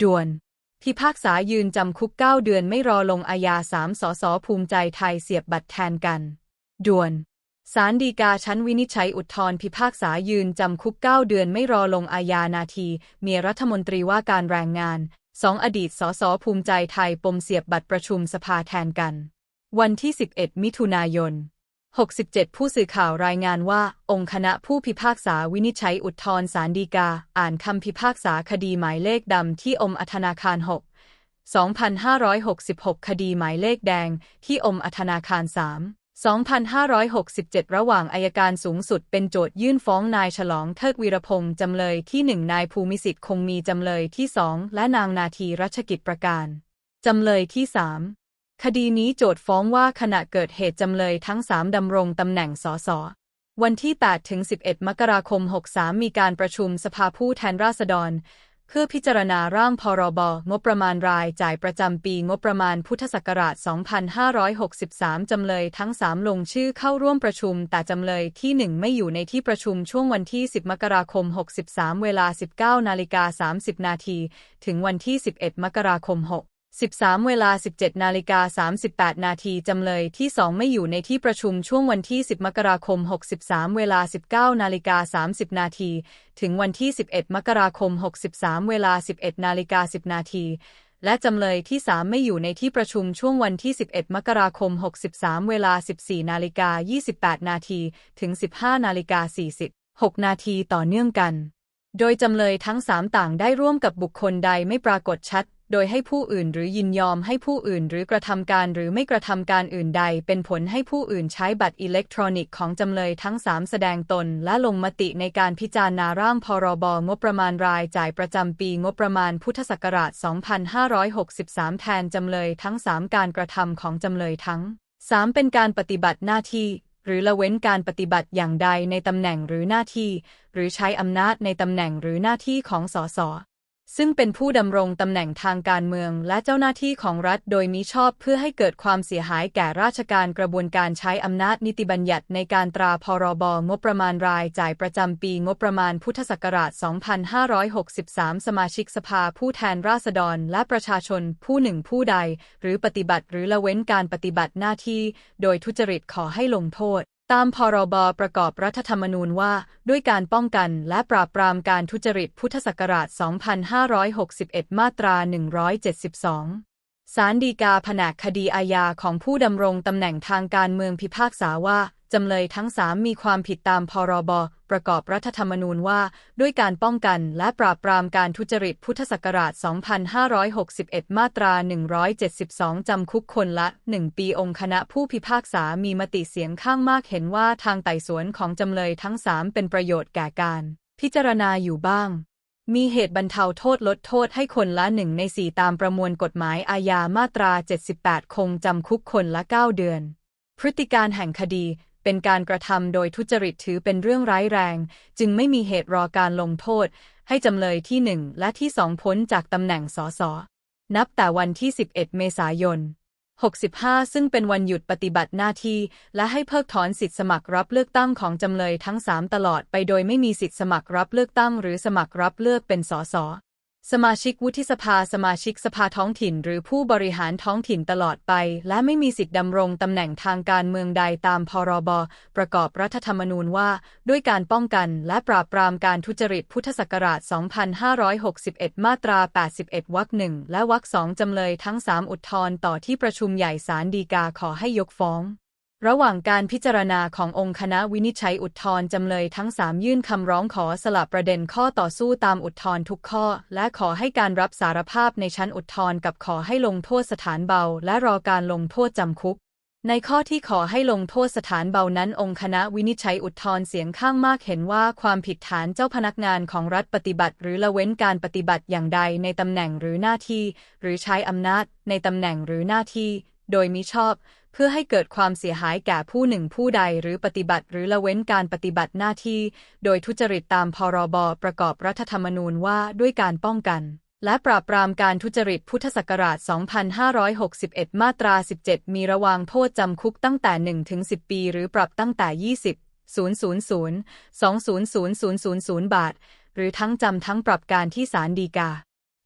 ด่วน พิพากษายืนจำคุก 9 เดือนไม่รอลงอาญาสามสสภูมิใจไทยเสียบบัตรแทนกัน ด่วนศาลฎีกาชั้นวินิจฉัยอุทธรพิพากษายืนจำคุก 9 เดือนไม่รอลงอาญานาที เมียรัฐมนตรีว่าการแรงงานสองอดีตสสภูมิใจไทยปมเสียบบัตรประชุมสภาแทนกัน วันที่ 11 มิถุนายน 67 ผู้สื่อข่าวรายงานว่า องค์คณะผู้พิพากษาวินิจฉัยอุทธรณ์ศาลฎีกา อ่านคำพิพากษาคดีหมายเลขดำที่อมอธนาคาร 6 2,566 คดีหมายเลขแดงที่อมอธนาคาร 3 2,567 ระหว่างอายการสูงสุดเป็นโจทยื่นฟ้องนายฉลองเทิกวีรพงษ์จำเลยที่ 1 นายภูมิสิทธิ์คงมีจำเลยที่ 2 และนางนาทีรัชกิจประการ จำเลยที่ 3 คดีนี้โจทฟ้องว่าขณะเกิดเหตุจำเลยทั้ง3ดำรงตำแหน่งสส วันที่ 8 ถึง 11 มกราคม 63 มีการประชุมสภาผู้แทนราษฎร เพื่อพิจารณาร่างพรบ งบประมาณรายจ่ายประจำปีงบประมาณพุทธศักราช 2563 จำเลยทั้ง 3 ลงชื่อเข้าร่วมประชุม แต่จำเลยที่ 1 ไม่อยู่ในที่ประชุมช่วงวันที่ 10 มกราคม 63 เวลา 19นาฬิกา30 นาที ถึงวันที่ 11 มกราคม 6 13 เวลา 17 นาฬิกา 38 นาทีจำเลยที่ 2 ไม่อยู่ในที่ประชุมช่วงวันที่ 10 มกราคม 63 เวลา 19 นาฬิกา 30 นาทีถึงวันที่ 11 มกราคม 63 เวลา 11 นาฬิกา 10 นาทีและจำเลยที่ 3 ไม่อยู่ในที่ประชุมช่วงวันที่ 11 มกราคม 63 เวลา 14 นาฬิกา 28 นาทีถึง 15 นาฬิกา 46 นาทีต่อเนื่องกัน โดยจำเลยทั้ง 3 ต่างได้ร่วมกับบุคคลใดไม่ปรากฏชัด โดยให้ผู้อื่นหรือยินยอมให้ผู้อื่นหรือกระทำการหรือไม่กระทำการอื่นใด เป็นผลให้ผู้อื่นใช้บัตรอิเล็กทรอนิกส์ของจำเลยทั้ง 3 แสดงตน และลงมติในการพิจารณาร่างพรบงบประมาณรายจ่ายประจำปีงบประมาณพุทธศักราช 2563 แทนจำเลยทั้ง 3 การกระทำของจำเลยทั้ง 3 เป็นการปฏิบัติหน้าที่หรือละเว้นการปฏิบัติอย่างใดในตำแหน่งหรือหน้าที่ หรือใช้อำนาจในตำแหน่งหรือหน้าที่ของสส ซึ่งเป็นผู้ดำรงตำแหน่งทางการเมืองและเจ้าหน้าที่ของรัฐโดยมิชอบเพื่อให้เกิดความเสียหายแก่ราชการกระบวนการใช้อำนาจนิติบัญญัติในการตราพรบงบประมาณรายจ่ายประจำปีงบประมาณพุทธศักราช 2563 สมาชิกสภาผู้แทนราษฎรและประชาชนผู้หนึ่งผู้ใด หรือปฏิบัติหรือละเว้นการปฏิบัติหน้าที่ โดยทุจริตขอให้ลงโทษ ตามพรบประกอบรัฐธรรมนูญว่า ด้วยการป้องกันและปราบปรามการทุจริตพุทธศักราช 2561 มาตรา 172 ศาลฎีกาแผนกคดีอาญาของผู้ดำรงตำแหน่งทางการเมืองพิพากษาว่า จำเลยทั้ง3มีความผิดตามพรบ ประกอบรัฐธรรมนูญว่า ด้วยการป้องกันและปราบปรามการทุจริตพุทธศักราช 2561 มาตรา 172 จำคุกคนละ 1 ปีองค์คณะผู้พิพากษามีมติเสียงข้างมากเห็นว่าทางไต่สวนของจำเลยทั้ง3เป็นประโยชน์แก่การ พิจารณาอยู่บ้าง มีเหตุบรรเทาโทษลดโทษให้คนละหนึ่งในสี่ตามประมวลกฎหมายอาญามาตรา 78 คงจำคุกคนละ 9 เดือน พฤติการแห่งคดีเป็นการกระทำโดยทุจริตถือเป็นเรื่องร้ายแรง จึงไม่มีเหตุรอการลงโทษ ให้จำเลยที่1และที่2พ้นจากตำแหน่งสส นับแต่วันที่ 11 เมษายน 65 ซึ่งเป็นวันหยุดปฏิบัติหน้าที่ และให้เพิกถอนสิทธิสมัครรับเลือกตั้งของจำเลยทั้ง 3 ตลอดไปโดยไม่มีสิทธิสมัครรับเลือกตั้งหรือสมัครรับเลือกเป็นสส สมาชิกวุฒิสภาสมาชิกสภาท้องถิ่น หรือผู้บริหารท้องถิ่นตลอดไป และไม่มีสิทธิดำรงตำแหน่งทางการเมืองใดตามพรบ ประกอบรัฐธรรมนูญว่า ด้วยการป้องกันและปราบปรามการทุจริตพุทธศักราช 2561 มาตรา 81 วรรคหนึ่งและวรรคสองจำเลยทั้ง 3 อุทธรณ์ต่อที่ประชุมใหญ่ศาลฎีกาขอให้ยกฟ้อง ระหว่างการพิจารณาขององค์คณะวินิจฉัยอุทธรณ์จำเลยทั้ง3ยื่นคำร้องขอสลับประเด็นข้อต่อสู้ตามอุทธรณ์ทุกข้อ และขอให้การรับสารภาพในชั้นอุทธรณ์กับขอให้ลงโทษสถานเบา และรอการลงโทษจำคุก ในข้อที่ขอให้ลงโทษสถานเบานั้น องค์คณะวินิจฉัยอุทธรณ์เสียงข้างมากเห็นว่าความผิดฐานเจ้าพนักงานของรัฐปฏิบัติ หรือละเว้นการปฏิบัติอย่างใดในตำแหน่งหรือหน้าที่ หรือใช้อำนาจ ในตำแหน่งหรือหน้าที่ โดยมิชอบ เพื่อให้เกิดความเสียหายแก่ผู้หนึ่งผู้ใดหรือปฏิบัติ หรือละเว้นการปฏิบัติหน้าที่ โดยทุจริตตามพรบประกอบรัฐธรรมนูญว่าด้วยการป้องกัน และปราบปรามการทุจริตพุทธศักราช 2561 มาตรา 17 มีระวางโทษจำคุกตั้งแต่1ถึง10 ปี หรือปรับตั้งแต่ 20 000 2000 000 บาท หรือทั้งจำทั้งปรับการที่ศาลฎีกา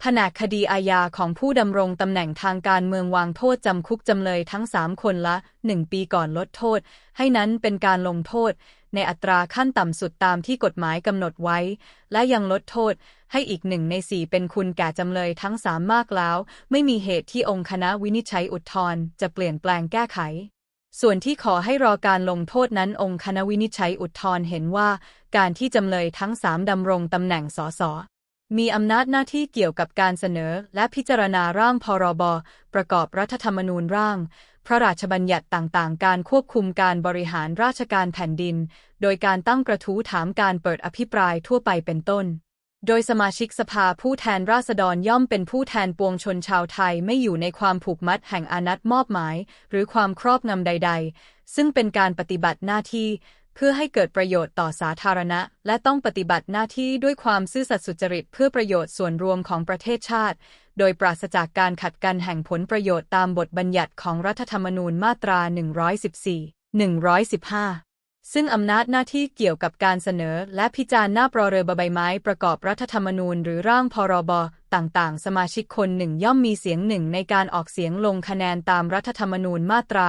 แผนกคดีอาญาของผู้ดำรงตำแหน่งทางการเมืองวางโทษจำคุกจำเลยทั้งสามคนละหนึ่งปีก่อนลดโทษ ให้นั้นเป็นการลงโทษ ในอัตราขั้นต่ำสุดตามที่กฎหมายกำหนดไว้ และยังลดโทษ ให้อีกหนึ่งในสี่เป็นคุณแก่จำเลยทั้งสามมากแล้ว ไม่มีเหตุที่องค์คณะวินิจฉัยอุทธรณ์จะเปลี่ยนแปลงแก้ไขส่วนที่ขอให้รอการลงโทษนั้นองค์คณะวินิจฉัยอุทธรณ์เห็นว่า การที่จำเลยทั้งสามดำรงตำแหน่งสส มีอำนาจหน้าที่เกี่ยวกับการเสนอและพิจารณาร่างพรบ ประกอบรัฐธรรมนูญร่าง พระราชบัญญัติต่างๆ การควบคุมการบริหารราชการแผ่นดิน โดยการตั้งกระทู้ถามการเปิดอภิปรายทั่วไปเป็นต้น โดยสมาชิกสภาผู้แทนราษฎรย่อมเป็นผู้แทนปวงชนชาวไทยไม่อยู่ในความผูกมัดแห่งอานัตมอบหมาย หรือความครอบงำใด ๆ ซึ่งเป็นการปฏิบัติหน้าที่ เพื่อให้เกิดประโยชน์ต่อสาธารณะ และต้องปฏิบัติหน้าที่ด้วยความซื่อสัตย์สุจริตเพื่อประโยชน์ส่วนรวมของประเทศชาติ โดยปราศจากการขัดกันแห่งผลประโยชน์ตามบทบัญญัติของรัฐธรรมนูญมาตรา 114 115 ซึ่งอำนาจหน้าที่เกี่ยวกับการเสนอ และพิจารณาปรเรือใบไม้ประกอบรัฐธรรมนูญหรือร่างพรบต่างๆ สมาชิกคนหนึ่งย่อมมีเสียงหนึ่งในการออกเสียงลงคะแนนตามรัฐธรรมนูญมาตรา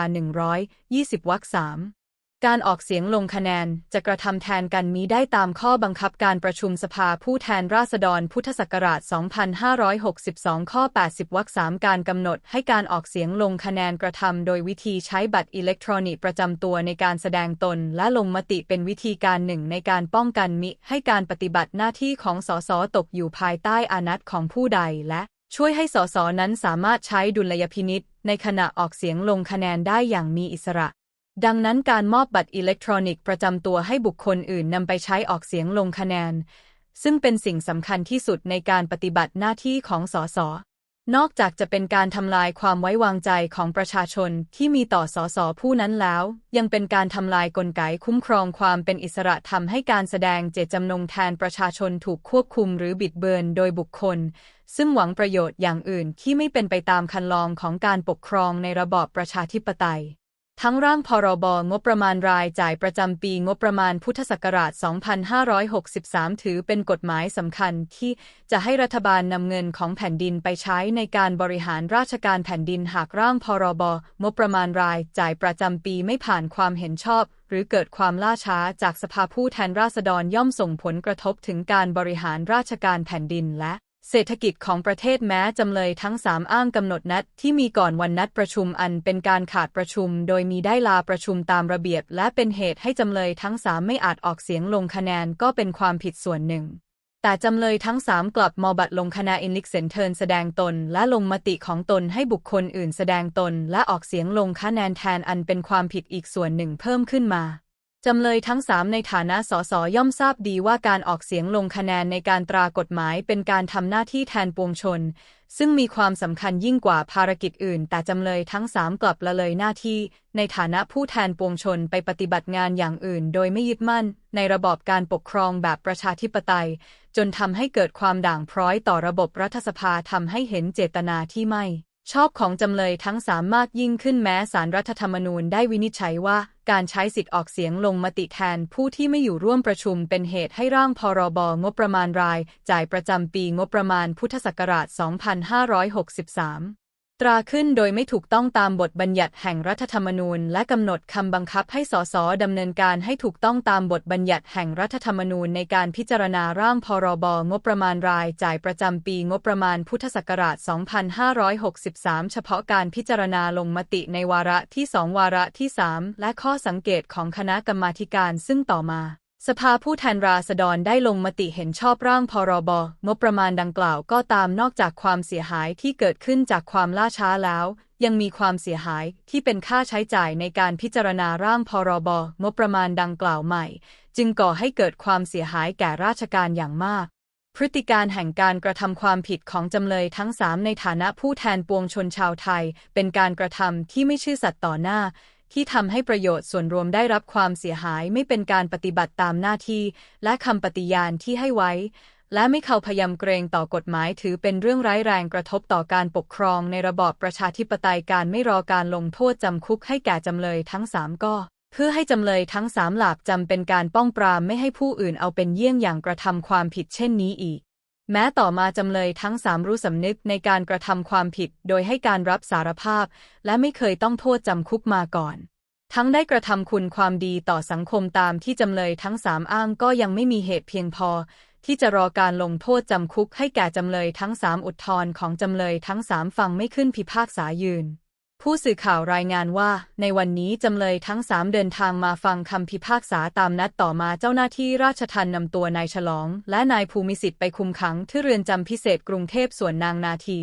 120 วรรคสาม การออกเสียงลงคะแนนจะกระทำแทนกันมีได้ตามข้อบังคับการประชุมสภาผู้แทนราษฎรพุทธศักราช 2562 ข้อ 80 วรรคสามการกำหนดให้การออกเสียงลงคะแนนกระทำโดยวิธีใช้บัตรอิเล็กทรอนิกส์ประจำตัวในการแสดงตนและลงมติเป็นวิธีการหนึ่งในการป้องกันมิให้การปฏิบัติหน้าที่ของสสตกอยู่ภายใต้อานัตของผู้ใดและช่วยให้สสนั้นสามารถใช้ดุลยพินิษในขณะออกเสียงลงคะแนนได้อย่างมีอิสระ ดังนั้นการมอบบัตรอิเล็กทรอนิกส์ประจำตัวให้บุคคลอื่นนำไปใช้ออกเสียงลงคะแนน ซึ่งเป็นสิ่งสำคัญที่สุดในการปฏิบัติหน้าที่ของสส นอกจากจะเป็นการทำลายความไว้วางใจของประชาชนที่มีต่อสสผู้นั้นแล้ว ยังเป็นการทำลายกลไกคุ้มครองความเป็นอิสระทำให้การแสดงเจตจำนงแทนประชาชนถูกควบคุมหรือบิดเบือนโดยบุคคล ซึ่งหวังประโยชน์อย่างอื่นที่ไม่เป็นไปตามคันลองของการปกครองในระบอบประชาธิปไตย ทั้งร่างพรบงบประมาณรายจ่ายประจำปีงบประมาณพุทธศักราช 2563 ถือเป็นกฎหมายสำคัญที่จะให้รัฐบาลนำเงินของแผ่นดินไปใช้ในการบริหารราชการแผ่นดินหากร่างพรบงบประมาณรายจ่ายประจำปีไม่ผ่านความเห็นชอบ หรือเกิดความล่าช้าจากสภาผู้แทนราษฎรย่อมส่งผลกระทบถึงการบริหารราชการแผ่นดินและ เศรษฐกิจของประเทศแม้จำเลยทั้งสามอ้างกำหนดนัดที่มีก่อนวันนัดประชุมอันเป็นการขาดประชุม โดยมีได้ลาประชุมตามระเบียบ และเป็นเหตุให้จำเลยทั้งสามไม่อาจออกเสียงลงคะแนนก็เป็นความผิดส่วนหนึ่ง แต่จำเลยทั้งสามกลับมอบัตลงคะแนนอินลิกเซนเทินแสดงตน และลงมติของตนให้บุคคลอื่นแสดงตน และออกเสียงลงคะแนนแทนอันเป็นความผิดอีกส่วนหนึ่งเพิ่มขึ้นมา จำเลยทั้งสามในฐานะสสย่อมทราบดีว่าการออกเสียงลงคะแนนในการตรากฎหมายเป็นการทำหน้าที่แทนปวงชน ซึ่งมีความสำคัญยิ่งกว่าภารกิจอื่น แต่จำเลยทั้งสามกลับละเลยหน้าที่ ในฐานะผู้แทนปวงชนไปปฏิบัติงานอย่างอื่น โดยไม่ยึดมั่น ในระบอบการปกครองแบบประชาธิปไตย จนทำให้เกิดความด่างพร้อยต่อระบบรัฐสภาทำให้เห็นเจตนาที่ไม่ ชอบของจำเลยทั้งสามมากยิ่งขึ้นแม้สารรัฐธรรมนูญได้วินิจฉัยว่า การใช้สิทธิ์ออกเสียงลงมติแทนผู้ที่ไม่อยู่ร่วมประชุมเป็นเหตุให้ร่างพรบงบประมาณราย จ่ายประจำปีงบประมาณพุทธศักราช 2563 ตราขึ้นโดยไม่ถูกต้องตามบทบัญญัติแห่งรัฐธรรมนูญ และกำหนดคำบังคับให้สสดำเนินการให้ถูกต้องตามบทบัญญัติแห่งรัฐธรรมนูญในการพิจารณาร่างพรบงบประมาณรายจ่ายประจำปีงบประมาณพุทธศักราช 2563 เฉพาะการพิจารณาลงมติในวาระที่ 2 วาระที่ 3 และข้อสังเกตของคณะกรรมาการซึ่งต่อมา สภาผู้แทนราษฎรได้ลงมติเห็นชอบร่างพรบ งบประมาณดังกล่าวก็ตามนอกจากความเสียหายที่เกิดขึ้นจากความล่าช้าแล้ว ยังมีความเสียหายที่เป็นค่าใช้จ่ายในการพิจารณาร่างพรบ งบประมาณดังกล่าวใหม่ จึงก่อให้เกิดความเสียหายแก่ราชการอย่างมาก พฤติการแห่งการกระทำความผิดของจำเลยทั้งสามในฐานะผู้แทนปวงชนชาวไทย เป็นการกระทำที่ไม่ชื่อสัตย์ต่อหน้า ที่ทำให้ประโยชน์ส่วนรวมได้รับความเสียหายไม่เป็นการปฏิบัติตามหน้าที่ และคำปฏิญาณที่ให้ไว้ และไม่เข้าพยำเกรงต่อกฎหมายถือเป็นเรื่องร้ายแรงกระทบต่อการปกครองในระบอบประชาธิปไตยการไม่รอการลงโทษจำคุกให้แก่จำเลยทั้งสามก็เพื่อให้จำเลยทั้งสามหลาบจำเป็นการป้องปรามไม่ให้ผู้อื่นเอาเป็นเยี่ยงอย่างกระทำความผิดเช่นนี้อีก แม้ต่อมาจำเลยทั้งสามรู้สำนึกในการกระทำความผิด โดยให้การรับสารภาพ และไม่เคยต้องโทษจำคุกมาก่อน ทั้งได้กระทำคุณความดีต่อสังคมตามที่จำเลยทั้งสามอ้างก็ยังไม่มีเหตุเพียงพอ ที่จะรอการลงโทษจำคุกให้แก่จำเลยทั้งสามอุทธรณ์ของจำเลยทั้งสามฟังไม่ขึ้นพิพากษายืน ผู้สื่อข่าวรายงานว่า ในวันนี้จำเลยทั้งสามเดินทางมาฟังคำพิพากษาตามนัดต่อมาเจ้าหน้าที่ราชทัณฑ์นำตัวนายฉลอง และนายภูมิสิทธิ์ไปคุมขังที่เรือนจำพิเศษกรุงเทพส่วนนางนาที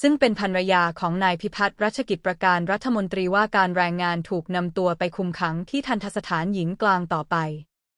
ซึ่งเป็นภรรยาของนายพิพัฒน์รัชกิจประการรัฐมนตรีว่าการแรงงานถูกนำตัวไปคุมขังที่ทันทสถานหญิงกลางต่อไป